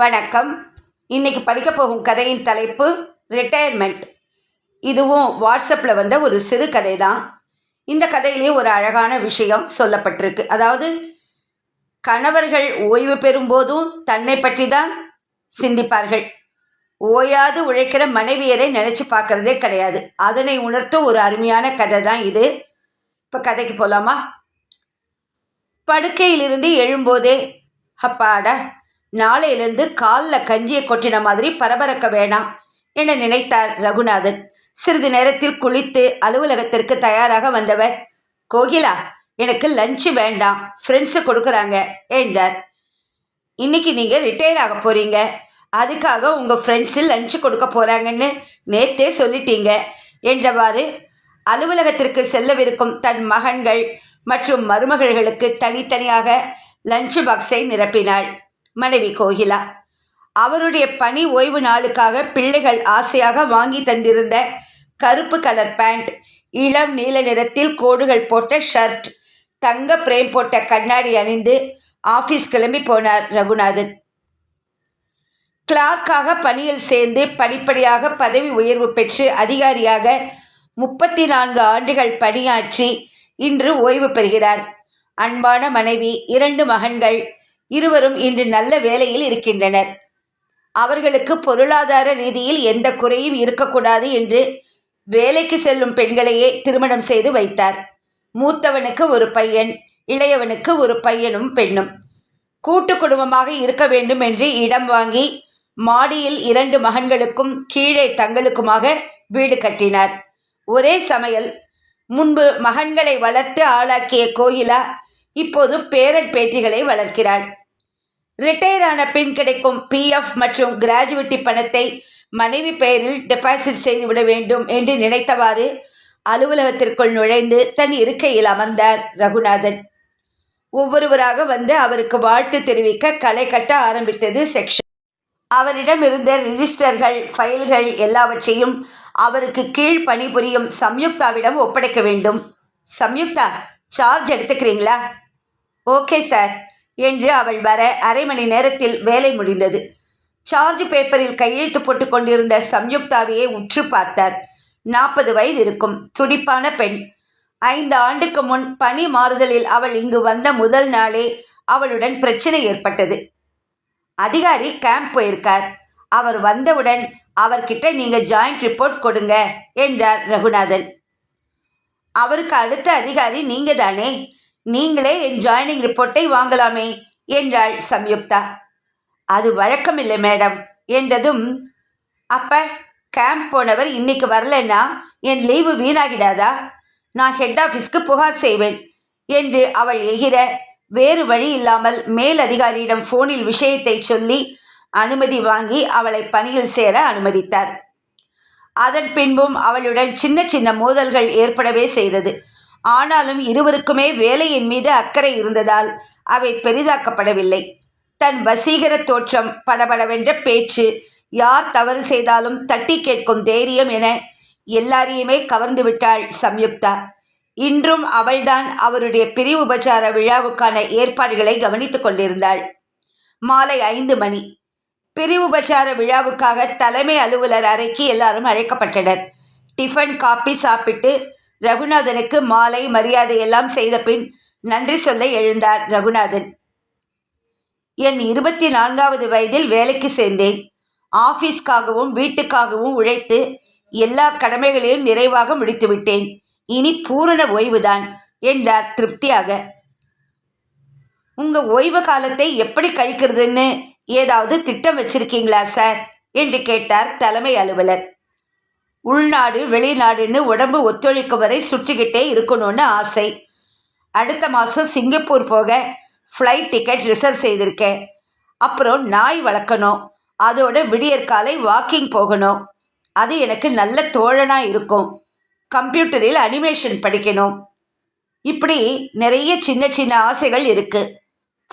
வணக்கம். இன்னைக்கு படிக்க போகும் கதையின் தலைப்பு ரிட்டையர்மெண்ட் இதுவும் வாட்ஸ்அப்பில் வந்த ஒரு சிறு கதை தான் இந்த கதையிலே ஒரு அழகான விஷயம் சொல்லப்பட்டிருக்கு. அதாவது கணவர்கள் ஓய்வு பெறும்போதும் தன்னை பற்றி தான் சிந்திப்பார்கள். ஓயாது உழைக்கிற மனைவியரை நினச்சி பார்க்கறதே கிடையாது. அதனை உணர்த்தும் ஒரு அருமையான கதை தான் இது. இப்போ கதைக்கு போகலாமா படுக்கையிலிருந்து எழும்போதே அப்பாடா நாளையிலிருந்து காலில் கஞ்சியை கொட்டின மாதிரி பரபரக்க வேணாம் என நினைத்தார் ரகுநாதன். சிறிது நேரத்தில் குளித்து அலுவலகத்திற்கு தயாராக வந்தவர் கோகிலா எனக்கு லஞ்சு வேண்டாம் ஃப்ரெண்ட்ஸு கொடுக்குறாங்க என்றார். இன்னைக்கு நீங்கள் ரிட்டையர் ஆக போகிறீங்க அதுக்காக உங்கள் ஃப்ரெண்ட்ஸு லஞ்சு கொடுக்க போகிறாங்கன்னு நேத்தே சொல்லிட்டீங்க என்றவாறு அலுவலகத்திற்கு செல்லவிருக்கும் தன் மகன்கள் மற்றும் மருமகள்களுக்கு தனித்தனியாக லஞ்சு பாக்ஸை நிரப்பினாள். மனைவி கோகிலா. அவருடைய பணி ஓய்வு நாளுக்காக பிள்ளைகள் ஆசையாக வாங்கி தந்திருந்த கருப்பு கலர் பேண்ட் இளம் நீல நிறத்தில் கோடுகள் போட்ட ஷர்ட் தங்க பிரேம் போட்ட கண்ணாடி அணிந்து ஆஃபீஸ் கிளம்பி போனார் ரகுநாதன். கிளார்க்காக பணியில் சேர்ந்து படிப்படியாக பதவி உயர்வு பெற்று அதிகாரியாக முப்பத்தி நான்கு ஆண்டுகள் பணியாற்றி இன்று ஓய்வு பெறுகிறார். அன்பான மனைவி இரண்டு மகன்கள் இருவரும் இன்று நல்ல வேலையில் இருக்கின்றனர். அவர்களுக்கு பொருளாதார ரீதியில் எந்த குறையும் இருக்கக்கூடாது என்று வேலைக்கு செல்லும் பெண்களையே திருமணம் செய்து வைத்தார். மூத்தவனுக்கு ஒரு பையன் இளையவனுக்கு ஒரு பையனும் பெண்ணும். கூட்டு குடும்பமாக இருக்க வேண்டும் என்று இடம் வாங்கி மாடியில் இரண்டு மகன்களுக்கும் கீழே தங்களுக்குமாக வீடு கட்டினார். ஒரே சமையல். முன்பு மகன்களை வளர்த்து ஆளாக்கிய கோயிலா இப்போது பேரன் பேத்திகளை வளர்க்கிறாள். ரிட்டையர் ஆன பின் கிடைக்கும் பிஎஃப் மற்றும் கிராஜுவிட்டி பணத்தை மனைவி பெயரில் டெபாசிட் செய்துவிட வேண்டும் என்று நினைத்தவாறு அலுவலகத்திற்குள் நுழைந்து தன் இருக்கையில் அமர்ந்தார் ரகுநாதன். ஒவ்வொருவராக வந்து அவருக்கு வாழ்த்து தெரிவிக்க களை கட்ட ஆரம்பித்தது செக்ஷன் அவரிடம் இருந்த ரிஜிஸ்டர்கள் ஃபைல்கள் எல்லாவற்றையும் அவருக்கு கீழ் பணிபுரியும் சம்யுக்தாவிடம் ஒப்படைக்க வேண்டும். சம்யுக்தா சார்ஜ் எடுத்துக்கிறீங்களா? ஓகே சார் என்று அவள் வர அரை மணி நேரத்தில் வேலை முடிந்தது. சார்ஜ் பேப்பரில் கையெழுத்து போட்டு கொண்டிருந்த சம்யுக்தாவையே உற்று பார்த்தார். நாற்பது வயது இருக்கும் துடிப்பான பெண். ஐந்து ஆண்டுக்கு முன் பணி மாறுதலில் அவள் இங்கு வந்த முதல் நாளே அவளுடன் பிரச்சனை ஏற்பட்டது. அதிகாரி கேம்ப் போயிருக்கார். அவர் வந்தவுடன் அவர்கிட்ட நீங்க ஜாயிண்ட் ரிப்போர்ட் கொடுங்க என்றார் ரகுநாதன். அவருக்கு அடுத்த அதிகாரி நீங்க தானே நீங்களே என் ஜாயினிங் ரிப்போர்ட்டை வாங்கலாமே என்றாள் சம்யுக்தா. அது வழக்கமில்லை மேடம் என்றதும் அப்ப கேம்ப் போனவர் இன்னைக்கு வரலன்னா என் லீவு வீணாகிடாதா? நான் ஹெட் ஆஃபீஸ்க்கு புகார் செய்வேன் என்று அவள் எகிற வேறு வழி இல்லாமல் மேல் அதிகாரியிடம் ஃபோனில் விஷயத்தை சொல்லி அனுமதி வாங்கி அவளை பணியில் சேர அனுமதித்தார். அதன் பின்பும் அவளுடன் சின்ன சின்ன மோதல்கள் ஏற்படவே செய்தது. ஆனாலும் இருவருக்குமே வேலையின் மீது அக்கறை இருந்ததால் அவை பெரிதாக்கப்படவில்லை. தன் வசீகர தோற்றம் படபடவென்ற பேச்சு யார் தவறு செய்தாலும் தட்டி கேட்கும் தைரியம் என எல்லாரையுமே கவர்ந்து விட்டாள் சம்யுக்தா. இன்றும் அவள்தான் அவருடைய பிரிவு உபச்சார விழாவுக்கான ஏற்பாடுகளை கவனித்துக் கொண்டிருந்தாள். மாலை ஐந்து மணி. பிரிவு உபச்சார விழாவுக்காக தலைமை அலுவலர் அறைக்கு எல்லாரும் அழைக்கப்பட்டனர். டிஃபன் காப்பி சாப்பிட்டு ரகுநாதனுக்கு மாலை மரியாதையெல்லாம் செய்த பின் நன்றி சொல்ல எழுந்தார் ரகுநாதன். என் இருபத்தி நான்காவது வயதில் வேலைக்கு சேர்ந்தேன். ஆஃபீஸ்க்காகவும் வீட்டுக்காகவும் உழைத்து எல்லா கடமைகளையும் நிறைவாக முடித்துவிட்டேன். இனி பூரண ஓய்வுதான் என்றார் திருப்தியாக. உங்க ஓய்வு காலத்தை எப்படி கழிக்கிறதுன்னு ஏதாவது திட்டம் வச்சிருக்கீங்களா சார்? என்று கேட்டார் தலைமை அலுவலர். உள்நாடு வெளிநாடுன்னு உடம்பு ஒத்துழைக்கும் வரை சுற்றிக்கிட்டே இருக்கணும்னு ஆசை. அடுத்த மாதம் சிங்கப்பூர் போக ஃப்ளைட் டிக்கெட் ரிசர்வ் செய்திருக்கேன். அப்புறம் நாய் வளர்க்கணும். அதோட விடியற்காலை வாக்கிங் போகணும். அது எனக்கு நல்ல தோழனாக இருக்கும். கம்ப்யூட்டரில் அனிமேஷன் படிக்கணும். இப்படி நிறைய சின்ன சின்ன ஆசைகள் இருக்குது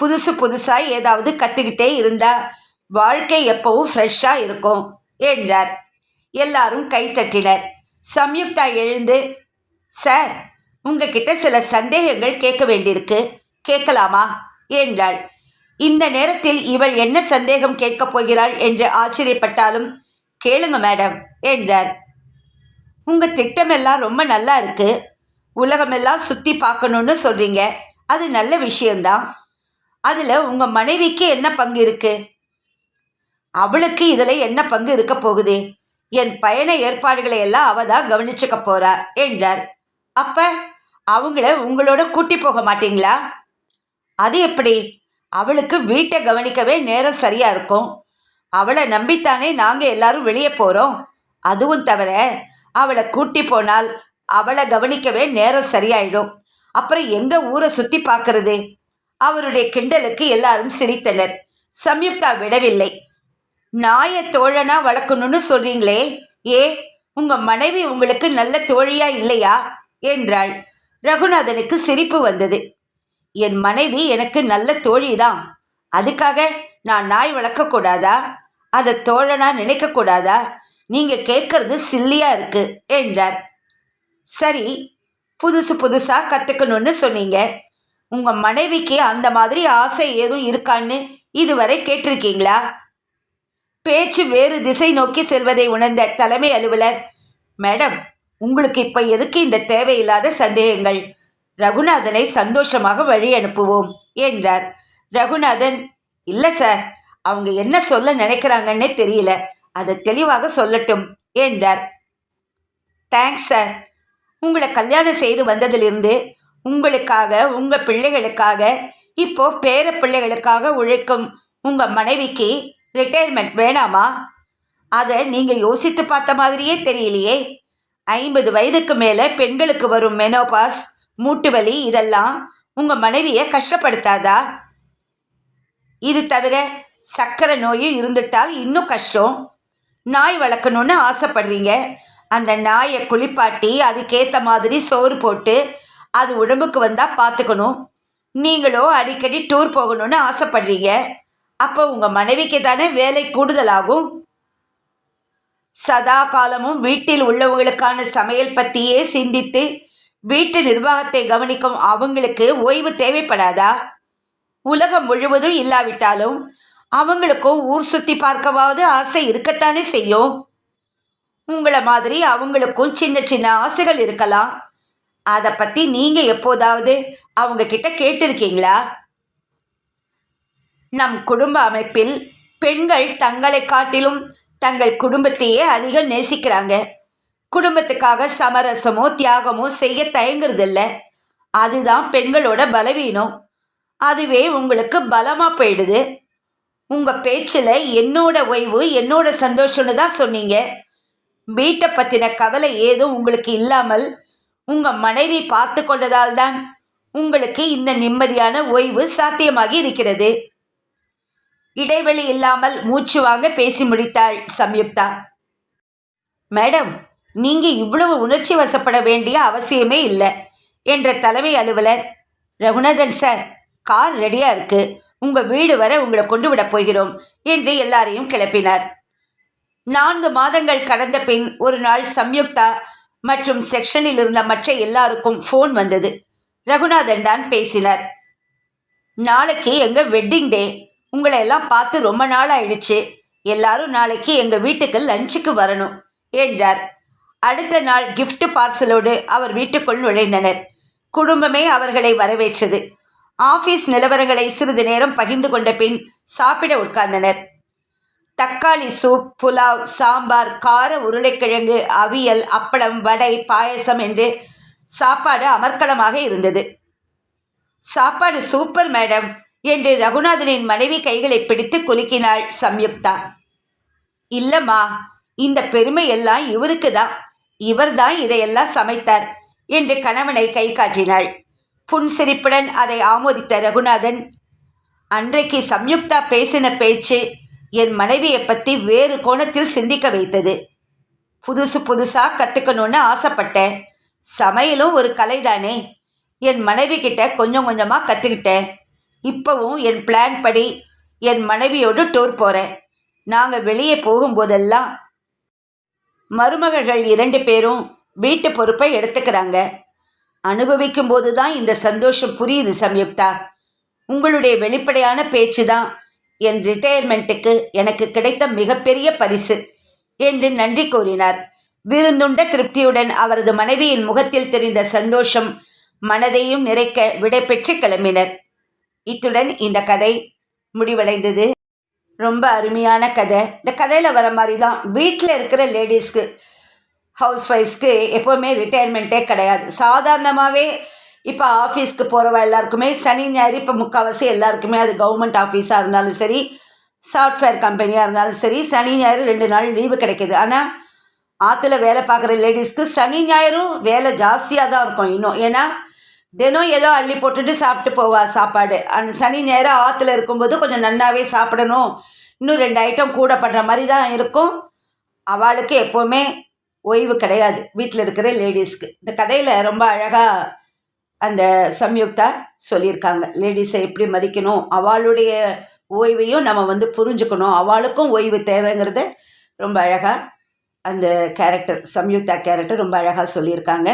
புதுசு புதுசாக ஏதாவது கற்றுக்கிட்டே இருந்தால் வாழ்க்கை எப்பவும் ஃப்ரெஷ்ஷாக இருக்கும் என்றார். எல்லாரும் கைத்தட்டினர் சம்யுக்தா எழுந்து சார் உங்ககிட்ட சில சந்தேகங்கள் கேட்க வேண்டியிருக்கு. கேட்கலாமா? என்றாள். இந்த நேரத்தில் இவள் என்ன சந்தேகம் கேட்கப் போகிறாள் என்று ஆச்சரியப்பட்டாலும் கேளுங்க மேடம் என்றார். உங்க திட்டமெல்லாம் ரொம்ப நல்லா இருக்கு. உலகமெல்லாம் சுத்தி பார்க்கணும்னு சொல்றீங்க. அது நல்ல விஷயம்தான். அதுல உங்க மனைவிக்கு என்ன பங்கு இருக்கு? அவளுக்கு இதுல என்ன பங்கு இருக்க போகுது? என் பயண ஏற்பாடுகளை எல்லாம் அவ தான் கவனிச்சுக்க போறா என்றார். அப்ப அவங்கள உங்களோட கூட்டி போக மாட்டீங்களா? அது எப்படி? அவளுக்கு வீட்டை கவனிக்கவே நேரம் சரியா இருக்கும். அவளை நம்பித்தானே நாங்க எல்லாரும் வெளியே போறோம். அதுவும் தவிர அவளை கூட்டி போனால் அவளை கவனிக்கவே நேரம் சரியாயிடும். அப்புறம் எங்க ஊரை சுத்தி பார்க்கறது? அவருடைய கிண்டலுக்கு எல்லாரும் சிரித்தனர். சம்யுக்தா விடவில்லை. நாயை தோழனா வளர்க்கணும்னு சொல்றீங்களே. ஏ உங்க மனைவி உங்களுக்கு நல்ல தோழியா இல்லையா? என்றாள். ரகுநாதனுக்கு சிரிப்பு வந்தது. என் மனைவி எனக்கு நல்ல தோழிதான். அதுக்காக நான் நாய் வளர்க்கக்கூடாதா அதை தோழனா நினைக்கக்கூடாதா நீங்க கேட்கறது சில்லியா இருக்கு என்றார். சரி புதுசு புதுசா கத்துக்கணும்னு சொன்னீங்க. உங்க மனைவிக்கு அந்த மாதிரி ஆசை ஏதும் இருக்கான்னு இதுவரை கேட்டிருக்கீங்களா? பேச்சு வேறு திசை நோக்கி செல்வதை உணர்ந்த தலைமை அலுவலர் மேடம் உங்களுக்கு இப்ப எதுக்கு இந்த தேவையில்லாத சந்தேகங்கள்? ரகுநாதனை சந்தோஷமாக வழி அனுப்புவோம் என்றார். ரகுநாதன் இல்லை சார் அவங்க என்ன சொல்ல நினைக்கிறாங்கன்னே தெரியல அதை தெளிவாக சொல்லட்டும் என்றார். தேங்க்ஸ் சார் உங்களை கல்யாணம் செய்து வந்ததிலிருந்து உங்களுக்காக உங்க பிள்ளைகளுக்காக இப்போ பேர பிள்ளைகளுக்காக உழைக்கும் உங்க மனைவிக்கு ரிட்டையர்மெண்ட் வேணாமா? அதை நீங்கள் யோசித்து பார்த்த மாதிரியே தெரியலையே. ஐம்பது வயதுக்கு மேலே பெண்களுக்கு வரும் மெனோபாஸ் மூட்டு வலி இதெல்லாம் உங்கள் மனைவியை கஷ்டப்படுத்தாதா? இது தவிர சக்கரை நோயும் இருந்துட்டால் இன்னும் கஷ்டம். நாய் வளர்க்கணும்னு ஆசைப்படுறீங்க. அந்த நாயை குளிப்பாட்டி அதுக்கேற்ற மாதிரி சோறு போட்டு அது உடம்புக்கு வந்தால் பார்த்துக்கணும் நீங்களும் அடிக்கடி டூர் போகணும்னு ஆசைப்படுறீங்க. அப்போ உங்கள் மனைவிக்கு தானே வேலை கூடுதலாகும்? சதா காலமும் வீட்டில் உள்ளவங்களுக்கான சமையல் பற்றியே சிந்தித்து வீட்டு நிர்வாகத்தை கவனிக்கும் அவங்களுக்கு ஓய்வு தேவைப்படாதா? உலகம் முழுவதும் இல்லாவிட்டாலும் அவங்களுக்கும் ஊர் சுத்தி பார்க்கவாவது ஆசை இருக்கத்தானே செய்யும்? உங்களை மாதிரி அவங்களுக்கும் சின்ன சின்ன ஆசைகள் இருக்கலாம். அதை பத்தி நீங்க எப்போதாவது அவங்க கிட்ட கேட்டிருக்கீங்களா? நம் குடும்ப அமைப்பில் பெண்கள் தங்களை காட்டிலும் தங்கள் குடும்பத்தையே அதிகம் நேசிக்கிறாங்க. குடும்பத்துக்காக சமரசமோ தியாகமோ செய்ய தயங்குறதில்ல. அதுதான் பெண்களோட பலவீனம். அதுவே உங்களுக்கு பலமாக போயிடுது. உங்கள் பேச்சில் என்னோட ஓய்வு என்னோட சந்தோஷம்னு தான் சொன்னீங்க. வீட்டை பற்றின கவலை ஏதும் உங்களுக்கு இல்லாமல் உங்கள் மனைவி பார்த்து கொண்டதால் தான் உங்களுக்கு இந்த நிம்மதியான ஓய்வு சாத்தியமாகி இருக்கிறது. இடைவெளி இல்லாமல் மூச்சு வாங்க பேசி முடித்தாள் சம்யுக்தா. மேடம் நீங்க இவ்வளவு உணர்ச்சி வசப்பட வேண்டிய அவசியமே இல்லை என்ற தலைமை அலுவலர். ரகுநாதன் சார் கார் ரெடியா இருக்கு. உங்க வீடு வர உங்களை கொண்டு விட போகிறோம் என்று எல்லாரையும் கிளப்பினார். நான்கு மாதங்கள் கடந்த பின் ஒரு நாள் சம்யுக்தா மற்றும் செக்ஷனில் இருந்த மற்ற எல்லாருக்கும் ஃபோன் வந்தது. ரகுநாதன் தான் பேசினார். நாளைக்கு எங்க வெட்டிங் டே. உங்களை எல்லாம் பார்த்து ரொம்ப நாள் ஆயிடுச்சு எல்லாரும் நாளைக்கு எங்க வீட்டுக்கு லஞ்சுக்கு வரணும் என்றார். அடுத்த நாள் கிஃப்ட் பார்சலோடு அவர் வீட்டுக்குள் நுழைந்தனர். குடும்பமே அவர்களை வரவேற்றது. ஆபீஸ் நிலவரங்களை சிறிது நேரம் பகிர்ந்து கொண்ட பின் சாப்பிட உட்கார்ந்தனர். தக்காளி சூப் புலாவ் சாம்பார் கார உருளைக்கிழங்கு அவியல் அப்பளம் வடை பாயசம் என்று சாப்பாடு அமர்க்கலமாக இருந்தது. சாப்பாடு சூப்பர் மேடம் என்று ரகுநாதனின் மனைவி கைகளை பிடித்து குலுக்கினாள் சம்யுக்தா. இல்லம்மா இந்த பெருமை எல்லாம் இவருக்கு தான் இவர்தான் இதையெல்லாம் சமைத்தார் என்று கணவனை கை காட்டினாள். புன்சிரிப்புடன் அதை ஆமோதித்த ரகுநாதன் அன்றைக்கு சம்யுக்தா பேசின பேச்சு என் மனைவியை பற்றி வேறு கோணத்தில் சிந்திக்க வைத்தது. புதுசு புதுசாக கற்றுக்கணும்னு ஆசைப்பட்டேன். சமையலும் ஒரு கலைதானே. என் மனைவி கிட்ட கொஞ்சம் கொஞ்சமாக கற்றுக்கிட்டேன் இப்போவும் என் பிளான் படி என் மனைவியோடு டூர் போகிறேன் நாங்கள் வெளியே போகும்போதெல்லாம் மருமகள்கள் இரண்டு பேரும் வீட்டு பொறுப்பை எடுத்துக்கிறாங்க. அனுபவிக்கும் போது தான் இந்த சந்தோஷம் புரியுது சம்யுக்தா. உங்களுடைய வெளிப்படையான பேச்சு தான் என் ரிட்டையர்மெண்ட்டுக்கு எனக்கு கிடைத்த மிகப்பெரிய பரிசு என்று நன்றி கூறினார். விருந்துண்ட திருப்தியுடன் அவரது மனைவியின் முகத்தில் தெரிந்த சந்தோஷம் மனதையும் நிறைக்க விடைபெற்று கிளம்பினர். இத்துடன் இந்த கதை முடிவடைந்தது. ரொம்ப அருமையான கதை. இந்த கதையில் வர மாதிரி தான் வீட்டில் இருக்கிற லேடிஸ்க்கு ஹவுஸ் ஒய்ஃப்ஸ்க்கு எப்போவுமே ரிட்டையர்மெண்ட்டே கிடையாது. சாதாரணமாகவே இப்போ ஆஃபீஸ்க்கு போகிறவ எல்லாருக்குமே சனி ஞாயிறு இப்போ முக்கால்வாசி எல்லாருக்குமே அது கவர்மெண்ட் ஆஃபீஸாக இருந்தாலும் சரி சாஃப்ட்வேர் கம்பெனியாக இருந்தாலும் சரி சனி ஞாயிறு ரெண்டு நாள் லீவு கிடைக்கிது. ஆனால் ஆற்றுல வேலை பார்க்குற லேடிஸ்க்கு சனி ஞாயிறும் வேலை ஜாஸ்தியாக தான் இருக்கும் இன்னும். ஏன்னா தினம் ஏதோ அள்ளி போட்டுட்டு சாப்பிட்டு போவா சாப்பாடு. அந்த சனி நேரம் ஆற்றுல இருக்கும்போது கொஞ்சம் நன்னாவே சாப்பிடணும். இன்னும் ரெண்டு ஐட்டம் கூட பண்ணுற மாதிரி தான் இருக்கும். அவளுக்கு எப்போவுமே ஓய்வு கிடையாது. வீட்டில் இருக்கிற லேடிஸ்க்கு. இந்த கதையில் ரொம்ப அழகாக அந்த சம்யுக்தா சொல்லியிருக்காங்க. லேடிஸை எப்படி மதிக்கணும்? அவளுடைய ஓய்வையும் நம்ம வந்து புரிஞ்சுக்கணும். அவளுக்கும் ஓய்வு தேவைங்கிறத ரொம்ப அழகாக அந்த கேரக்டர் சம்யுக்தா கேரக்டர் ரொம்ப அழகாக சொல்லியிருக்காங்க.